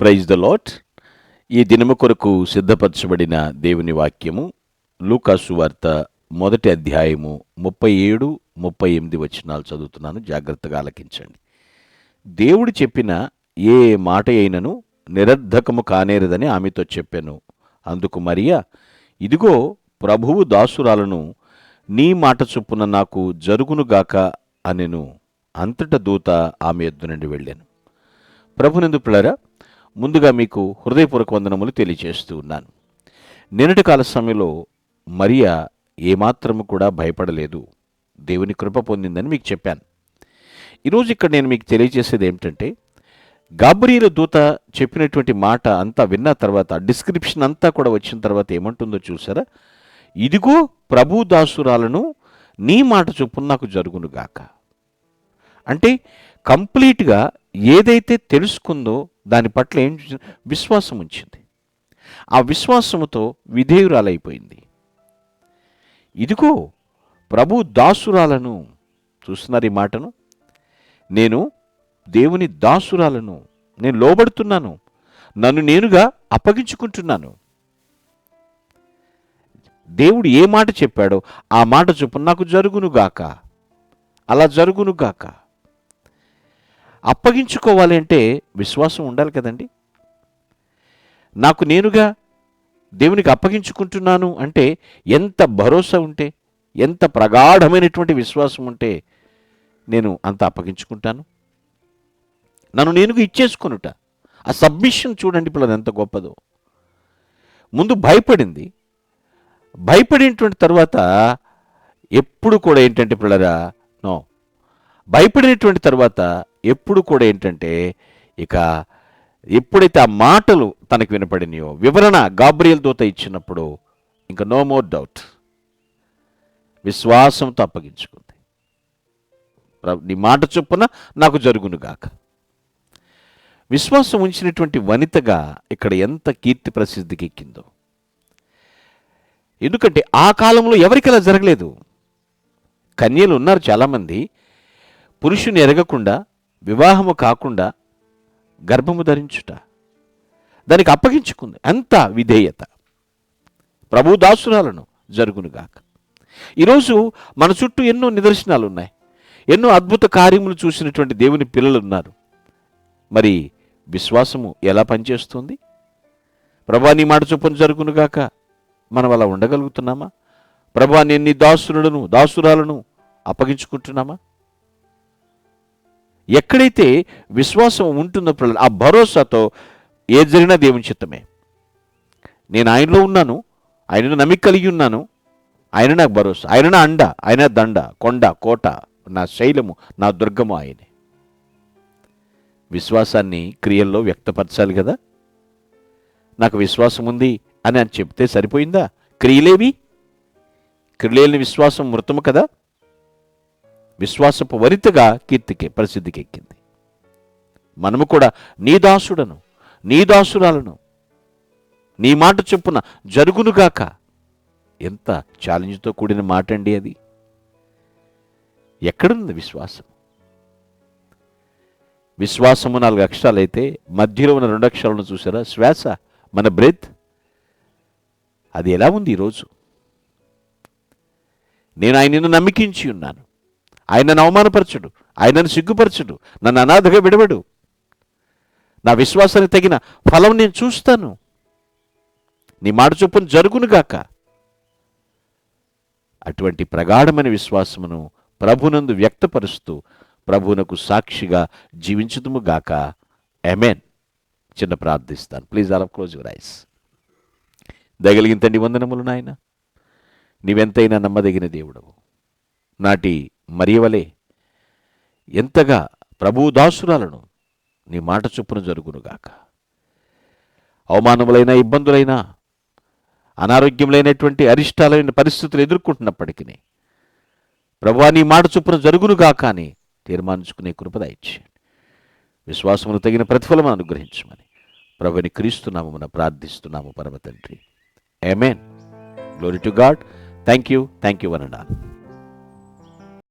Praise the lot ఈ దినము కొరకు సిద్ధపరచబడిన దేవుని వాక్యము లూకాసు వార్త మొదటి అధ్యాయము ముప్పై ఏడు ముప్పై ఎనిమిది వచనాలు చదువుతున్నాను. జాగ్రత్తగా ఆలకించండి. దేవుడు చెప్పిన ఏ మాట అయినను నిరర్ధకము కానేరదని ఆమెతో చెప్పాను. అందుకు మరియా ఇదిగో ప్రభువు దాసురాలను నీ మాట చొప్పున నాకు జరుగునుగాక అనెను. అంతట దూత ఆమె ఎద్దు నుండి వెళ్ళాను. ప్రభునందు పిల్లరా ముందుగా మీకు హృదయపూర్వక వందనములు తెలియజేస్తూ ఉన్నాను. నిన్నటి కాల సమయంలో మరియా ఏమాత్రము కూడా భయపడలేదు. దేవుని కృప పొందిందని మీకు చెప్పాను. ఈరోజు ఇక్కడ నేను మీకు తెలియజేసేది ఏమిటంటే గాబ్రియల దూత చెప్పినటువంటి మాట అంతా విన్న తర్వాత డిస్క్రిప్షన్ అంతా కూడా వచ్చిన తర్వాత ఏమంటుందో చూసారా? ఇదిగో ప్రభు దాసురాలను నీ మాట చొప్పున నాకు జరుగునుగాక. అంటే కంప్లీట్గా ఏదైతే తెలుసుకుందో దాని పట్ల ఏం విశ్వాసం ఉంచింది. ఆ విశ్వాసముతో విధేయురాలైపోయింది. ఇదిగో ప్రభు దాసురాలను చూస్తున్నారు ఈ మాటను. నేను దేవుని దాసురాలను నేను లోబడుతున్నాను. నన్ను నేనుగా అప్పగించుకుంటున్నాను. దేవుడు ఏ మాట చెప్పాడో ఆ మాట చొప్పున నాకు జరుగునుగాక. అలా జరుగునుగాక. అప్పగించుకోవాలి అంటే విశ్వాసం ఉండాలి కదండి? నాకు నేనుగా దేవునికి అప్పగించుకుంటున్నాను అంటే ఎంత భరోసా ఉంటే ఎంత ప్రగాఢమైనటువంటి విశ్వాసం ఉంటే నేను అంత అప్పగించుకుంటాను? నన్ను నేనుగా ఇచ్చేసుకొనుట ఆ సబ్మిషన్ చూడండి ఇప్పుడు ఎంత గొప్పదో. ముందు భయపడింది. భయపడినటువంటి తర్వాత ఎప్పుడు కూడా ఏంటంటే పిల్లరా నో. భయపడినటువంటి తర్వాత ఎప్పుడు కూడా ఏంటంటే ఇక ఎప్పుడైతే ఆ మాటలు తనకు వినపడినాయో వివరణ గాబ్రియల్ దూత ఇచ్చినప్పుడు ఇంకా నో మోర్ డౌట్ విశ్వాసంతో అప్పగించుకుంది. నీ మాట చొప్పున నాకు జరుగునుగాక విశ్వాసం ఉంచినటువంటి వనితగా ఇక్కడ ఎంత కీర్తి ప్రసిద్ధికి ఎక్కిందో. ఎందుకంటే ఆ కాలంలో ఎవరికి అలా జరగలేదు. కన్యలు ఉన్నారు చాలామంది. పురుషుని ఎరగకుండా వివాహము కాకుండా గర్భము ధరించుట దానికి అప్పగించుకుంది. అంత విధేయత. ప్రభు దాసురాలను జరుగునుగాక. ఈరోజు మన చుట్టూ ఎన్నో నిదర్శనాలు ఉన్నాయి ఎన్నో అద్భుత కార్యములు చూసినటువంటి దేవుని పిల్లలు ఉన్నారు మరి విశ్వాసము ఎలా పనిచేస్తుంది? ప్రభా నీ మాట చొప్పున జరుగునుగాక. మనం అలా ఉండగలుగుతున్నామా? ప్రభా నేను నీ దాసురులను దాసురాలను అప్పగించుకుంటున్నామా? ఎక్కడైతే విశ్వాసం ఉంటుందో పిల్లలు ఆ భరోసాతో ఏది జరిగినా దేవుని చిత్తమే. నేను ఆయనలో ఉన్నాను ఆయనను నమ్మిక కలిగి ఉన్నాను ఆయన నాకు భరోసా ఆయన నా అండ ఆయన దండ కొండ కోట నా శైలము నా దుర్గము ఆయనే. విశ్వాసాన్ని క్రియల్లో వ్యక్తపరచాలి కదా? నాకు విశ్వాసం ఉంది అని అని చెప్తే సరిపోయిందా? క్రియలేవి? క్రియలేని విశ్వాసం మృతము కదా? విశ్వాసపు వరితగా కీర్తికి ప్రసిద్ధికి ఎక్కింది. మనము కూడా నీ దాసుడను నీ దాసురాలను నీ మాట చొప్పున జరుగునుగాక ఎంత ఛాలెంజ్తో కూడిన మాట అండి అది. ఎక్కడుంది విశ్వాసం? విశ్వాసము నాలుగు అక్షరాలు అయితే మధ్యలో ఉన్న రెండు అక్షరాలను చూసారా శ్వాస మన బ్రెత్. అది ఎలా ఉంది ఈరోజు? నేను ఆయనను నమ్మికించి ఉన్నాను. ఆయనను అవమానపరచుడు ఆయనను సిగ్గుపరచుడు నన్ను అనాథగా విడవడు. నా విశ్వాసానికి తగిన ఫలం నేను చూస్తాను. నీ మాట చొప్పున జరుగునుగాక అటువంటి ప్రగాఢమైన విశ్వాసమును ప్రభునందు వ్యక్తపరుస్తూ ప్రభునకు సాక్షిగా జీవించుదుము గాక. ఎమెన్ చిన్న ప్రార్థిస్తాను. Please all close your eyes దయగలిగిన తండ్రి వందనములు నాయన. నీవెంతైనా నమ్మదగిన దేవుడవు. నాటి మరియవలే ఎంతగా ప్రభుదాసురాలను నీ మాట చొప్పున జరుగునుగాక. అవమానములైన ఇబ్బందులైనా అనారోగ్యములైనటువంటి అరిష్టాలైన పరిస్థితులు ఎదుర్కొంటున్నప్పటికీ ప్రభువా నీ మాట చొప్పున జరుగునుగాక అని తీర్మానించుకునే కృపద ఇచ్చేయండి విశ్వాసమును తగిన ప్రతిఫలం అనుగ్రహించమని ప్రభుని క్రీస్తునామమున ప్రార్థిస్తున్నాము పరమ తండ్రి amen glory to God thank you thank you one and all